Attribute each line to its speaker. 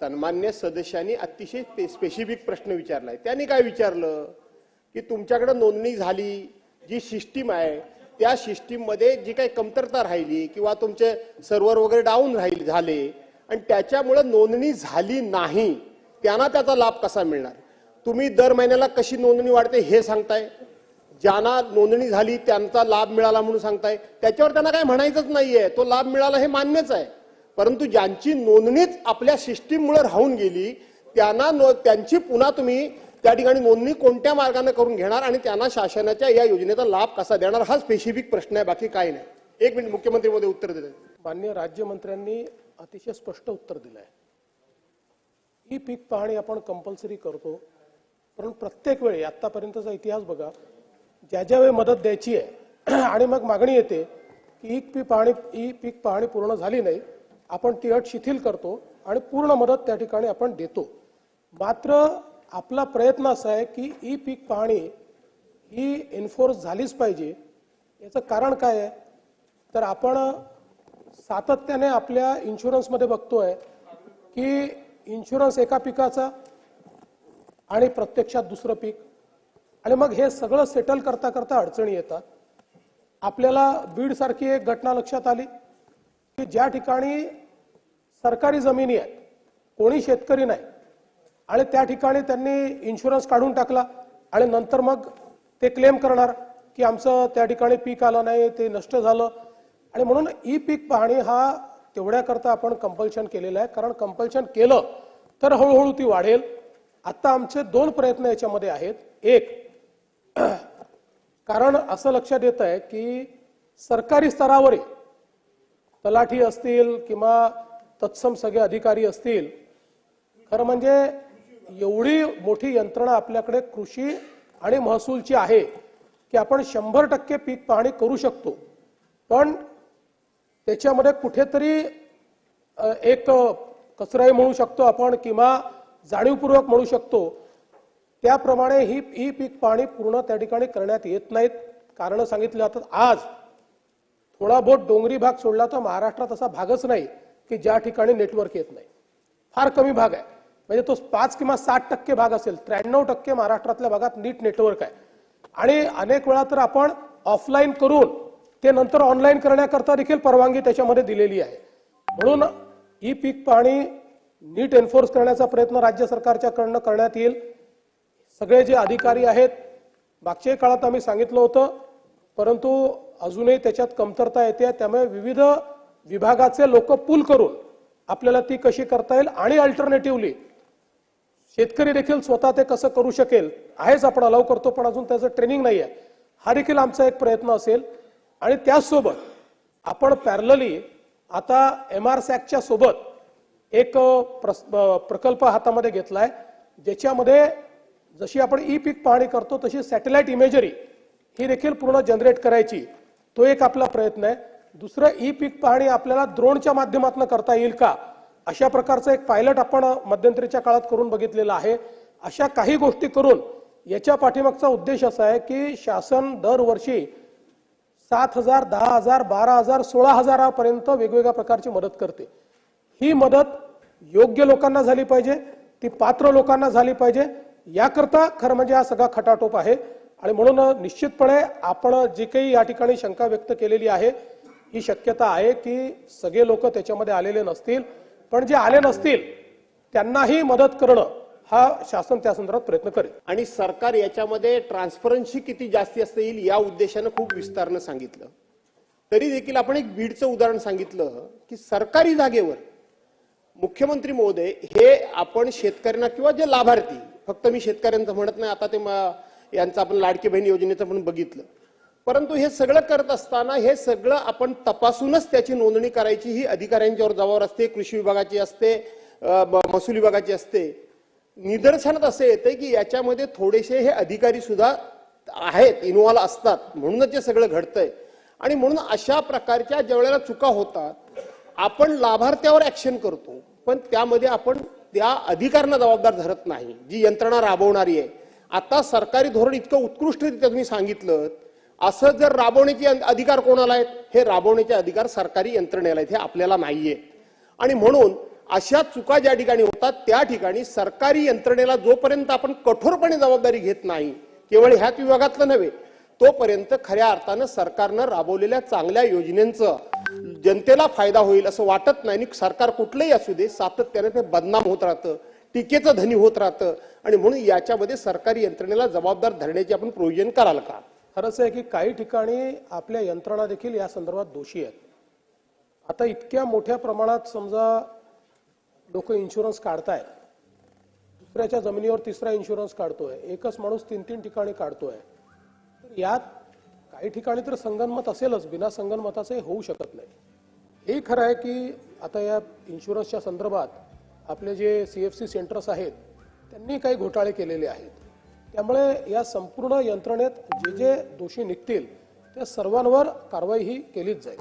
Speaker 1: सन्मान्य सदस्यांनी अतिशय स्पेसिफिक प्रश्न विचारलाय. त्यांनी काय विचारलं? की तुमच्याकडे नोंदणी झाली जी सिस्टीम आहे त्या सिस्टीममध्ये जी काही कमतरता राहिली किंवा तुमचे सर्व्हर वगैरे डाऊन राहिले झाले आणि त्याच्यामुळे नोंदणी झाली नाही त्यांना त्याचा लाभ कसा मिळणार? तुम्ही दर महिन्याला कशी नोंदणी वाढते हे सांगताय? ज्यांना नोंदणी झाली त्यांचा लाभ मिळाला म्हणून सांगताय? त्याच्यावर त्यांना काय म्हणायचंच नाहीये. तो लाभ मिळाला हे मान्यच आहे. परंतु ज्यांची नोंदणीच आपल्या सिस्टीममुळे राहून गेली त्यांना नो- त्यांची पुन्हा तुम्ही त्या ठिकाणी नोंदणी कोणत्या मार्गाने करून घेणार आणि त्यांना शासनाच्या या योजनेचा लाभ कसा देणार हा स्पेसिफिक प्रश्न आहे बाकी काही नाही. एक मिनिट मुख्यमंत्री मध्ये उत्तर दिले
Speaker 2: मान्य राज्यमंत्र्यांनी अतिशय स्पष्ट उत्तर दिलं आहे ही पीक पाहणी आपण कंपल्सरी करतो परंतु प्रत्येक वेळी आतापर्यंतचा इतिहास बघा ज्या ज्या वेळी मदत द्यायची आहे आणि मग मागणी येते की ही पीक पाहणी ही पीक पाहणी पूर्ण झाली नाही आपण ती अट शिथिल करतो आणि पूर्ण मदत त्या ठिकाणी आपण देतो. मात्र आपला प्रयत्न असा आहे की ई पीक पाहणी ही एन्फोर्स झालीच पाहिजे. याचं कारण काय आहे? तर आपण सातत्याने आपल्या इन्शुरन्समध्ये बघतोय की इन्शुरन्स एका पिकाचा आणि प्रत्यक्षात दुसरं पीक. आणि मग हे सगळं सेटल करता करता अडचणी येतात. आपल्याला बीडसारखी एक घटना लक्षात आली की ज्या ठिकाणी सरकारी जमिनी आहेत. कोणी शेतकरी नाही. आणि त्या ठिकाणी त्यांनी इन्शुरन्स काढून टाकला. आणि नंतर मग ते क्लेम करणार की आमचं त्या ठिकाणी पीक आलं नाही ते नष्ट झालं. आणि म्हणून ई पीक पाहणी हा तेवढ्याकरता आपण कंपल्शन केलेलं आहे. कारण कंपल्शन केलं तर हळूहळू ती वाढेल. आता आमचे दोन प्रयत्न याच्यामध्ये आहेत. एक कारण असं लक्षात येत आहे की सरकारी स्तरावरील तलाठी असतील किंवा तत्सम सगळे अधिकारी असतील. खरं म्हणजे एवढी मोठी यंत्रणा आपल्याकडे कृषी आणि महसूलची आहे की आपण शंभर टक्के पीक पाहणी करू शकतो. पण त्याच्यामध्ये कुठेतरी एक कचराही म्हणू शकतो आपण किंवा जाणीवपूर्वक म्हणू शकतो. त्याप्रमाणे ही ही पीक पाहणी पूर्ण त्या ठिकाणी करण्यात येत नाहीत. कारण सांगितली जातात आज थोडा बहुत डोंगरी भाग सोडला तर महाराष्ट्रात असा भागच नाही. की ज्या ठिकाणी नेटवर्क येत नाही. फार कमी भाग आहे. म्हणजे तो पाच किंवा साठ टक्के भाग असेल त्र्याण्णव टक्के महाराष्ट्रातल्या भागात नीट नेटवर्क आहे. आणि अनेक वेळा तर आपण ऑफलाईन करून ते नंतर ऑनलाईन करण्याकरता देखील परवानगी त्याच्यामध्ये दिलेली आहे. म्हणून ही पीक पाहणी नीट एन्फोर्स करण्याचा प्रयत्न राज्य सरकारच्या कडनं करण्यात येईल. सगळे जे अधिकारी आहेत मागच्याही काळात आम्ही सांगितलं होतं परंतु अजूनही त्याच्यात कमतरता येते त्यामुळे विविध विभागाचे लोक पूल करून आपल्याला ती कशी करता येईल आणि अल्टरनेटिव्हली शेतकरी देखील स्वतः ते कसं करू शकेल आहेच आपण अलाव करतो पण अजून त्याचं ट्रेनिंग नाही आहे हा देखील आमचा एक प्रयत्न असेल. आणि त्याचसोबत आपण पॅरलली आता एम आर सॅकच्या सोबत एक प्रस- प्रकल्प हातामध्ये घेतलाय ज्याच्यामध्ये जशी आपण ई पीक पाहणी करतो तशी सॅटेलाइट इमेजरी ही देखील पूर्ण जनरेट करायची. तो एक आपला प्रयत्न आहे. दुसरं ई पीक पाहणी आपल्याला द्रोणच्या माध्यमातून करता येईल का? अशा प्रकारचं एक पायलट आपण मध्यंतरीच्या काळात करून बघितलेलं आहे. अशा काही गोष्टी करून याच्या पाठीमागचा उद्देश असा आहे की शासन दरवर्षी सात हजार दहा हजार बारा हजार सोळा हजारापर्यंत वेगवेगळ्या प्रकारची मदत करते. ही मदत योग्य लोकांना झाली पाहिजे ती पात्र लोकांना झाली पाहिजे. याकरता खरं म्हणजे हा सगळा खटाटोप आहे. आणि म्हणून निश्चितपणे आपण जी काही या ठिकाणी शंका व्यक्त केलेली आहे ही शक्यता आहे की सगळे लोक त्याच्यामध्ये आलेले नसतील. पण जे आले नसतील त्यांनाही मदत करणं हा शासन त्या संदर्भात प्रयत्न करेल.
Speaker 1: आणि सरकार याच्यामध्ये ट्रान्सपरन्सी किती जास्ती असता येईल या उद्देशानं खूप विस्तारनं सांगितलं. तरी देखील आपण एक बीडचं उदाहरण सांगितलं की सरकारी जागेवर मुख्यमंत्री महोदय हे आपण शेतकऱ्यांना किंवा जे लाभार्थी फक्त मी शेतकऱ्यांचं म्हणत नाही आता ते यांचं आपण लाडकी बहीण योजनेचं पण बघितलं. परंतु हे सगळं करत असताना हे सगळं आपण तपासूनच त्याची नोंदणी करायची. ही अधिकाऱ्यांच्यावर जबाबदार असते कृषी विभागाची असते महसूल विभागाची असते. निदर्शनात असं येतं की याच्यामध्ये थोडेसे हे अधिकारी सुद्धा आहेत इन्व्हॉल्व असतात. म्हणूनच हे सगळं घडतंय. आणि म्हणून अशा प्रकारच्या ज्या वेळेला चुका होतात आपण लाभार्थ्यावर ऍक्शन करतो. पण त्यामध्ये आपण त्या अधिकाऱ्यांना जबाबदार धरत नाही. जी यंत्रणा राबवणारी आहे. आता सरकारी धोरण इतकं उत्कृष्टरित्या तुम्ही सांगितलं असं जर राबवण्याचे अधिकार कोणाला आहेत? हे राबवण्याचे अधिकार सरकारी यंत्रणेला आहेत हे आपल्याला नाहीये. आणि म्हणून अशा चुका ज्या ठिकाणी होतात त्या ठिकाणी सरकारी यंत्रणेला जोपर्यंत आपण कठोरपणे जबाबदारी घेत नाही केवळ ह्याच विभागातलं नव्हे तोपर्यंत खऱ्या अर्थानं सरकारनं राबवलेल्या चांगल्या योजनेचं जनतेला फायदा होईल असं वाटत नाही. आणि सरकार कुठलंही असू दे सातत्याने ते बदनाम होत राहतं टीकेचं धनी होत राहतं. आणि म्हणून याच्यामध्ये सरकारी यंत्रणेला जबाबदार धरण्याची आपण प्रयोजन कराल का?
Speaker 2: खरंच आहे की काही ठिकाणी आपल्या यंत्रणा देखील या संदर्भात दोषी आहेत. आता इतक्या मोठ्या प्रमाणात समजा लोक इन्शुरन्स काढतायत. दुसऱ्याच्या जमिनीवर तिसरा इन्शुरन्स काढतोय. एकच माणूस तीन तीन ठिकाणी काढतोय. तर यात काही ठिकाणी तर संगनमत असेलच. बिना संगनमताचे होऊ शकत नाही. हे खरं आहे की आता या इन्शुरन्सच्या संदर्भात आपले जे सी एफ सी सेंटर्स आहेत त्यांनी काही घोटाळे केलेले आहेत. त्यामुळे या संपूर्ण यंत्रणेत जे जे दोषी निघतील त्या सर्वांवर कारवाई ही केलीच जाईल.